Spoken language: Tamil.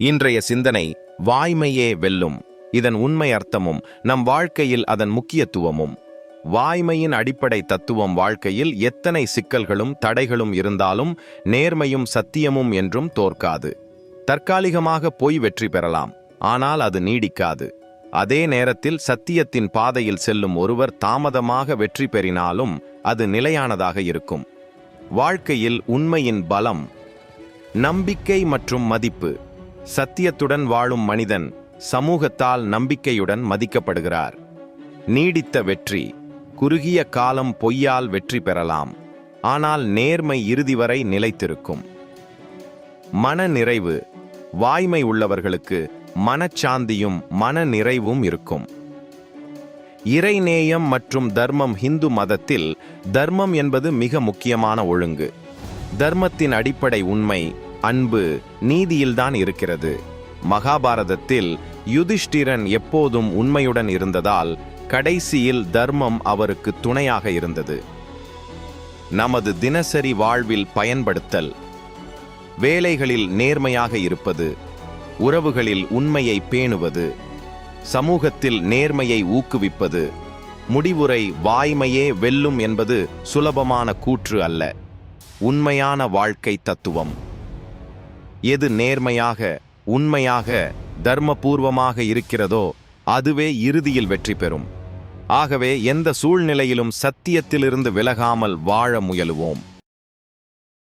இன்றைய சிந்தனை வாய்மையே வெல்லும். இதன் உண்மை அர்த்தமும் நம் வாழ்க்கையில் அதன் முக்கியத்துவமும். வாய்மையின் அடிப்படை தத்துவம் வாழ்க்கையில் எத்தனை சிக்கல்களும் தடைகளும் இருந்தாலும் நேர்மையும் சத்தியமும் என்றும் தோற்காது. தற்காலிகமாக பொய் வெற்றி பெறலாம் ஆனால் அது நீடிக்காது. அதே நேரத்தில் சத்தியத்தின் பாதையில் செல்லும் ஒருவர் தாமதமாக வெற்றி பெறினாலும் அது நிலையானதாக இருக்கும். வாழ்க்கையில் உண்மையின் பலம் நம்பிக்கை மற்றும் மதிப்பு சத்தியத்துடன் வாழும் மனிதன் சமூகத்தால் நம்பிக்கையுடன் மதிக்கப்படுகிறார். நீடித்த வெற்றி குறுகிய காலம் பொய்யால் வெற்றி பெறலாம். ஆனால் நேர்மை இறுதி வரை நிலைத்திருக்கும். மன நிறைவு வாய்மை உள்ளவர்களுக்கு மனச்சாந்தியும் மன நிறைவும் இருக்கும். இறைநேயம் மற்றும் தர்மம் ஹிந்து மதத்தில் தர்மம் என்பது மிக முக்கியமான ஒழுங்கு. தர்மத்தின் அடிப்படை உண்மை அன்பு நீதியில்தான் இருக்கிறது. மகாபாரதத்தில் யுதிஷ்டிரன் எப்போதும் உண்மையுடன் இருந்ததால் கடைசியில் தர்மம் அவருக்கு துணையாக இருந்தது. நமது தினசரி வாழ்வில் பயன்படுத்தல். வேலைகளில் நேர்மையாக இருப்பது. உறவுகளில் உண்மையை பேணுவது. சமூகத்தில் நேர்மையை ஊக்குவிப்பது. முடிவுரை வாய்மையே வெல்லும் என்பது சுலபமான கூற்று அல்ல. உண்மையான வாழ்க்கை தத்துவம். எது நேர்மையாக உண்மையாக தர்மபூர்வமாக இருக்கிறதோ அதுவே இறுதியில் வெற்றி பெறும். ஆகவே எந்த சூழ்நிலையிலும் சத்தியத்திலிருந்து விலகாமல் வாழ முயலுவோம்.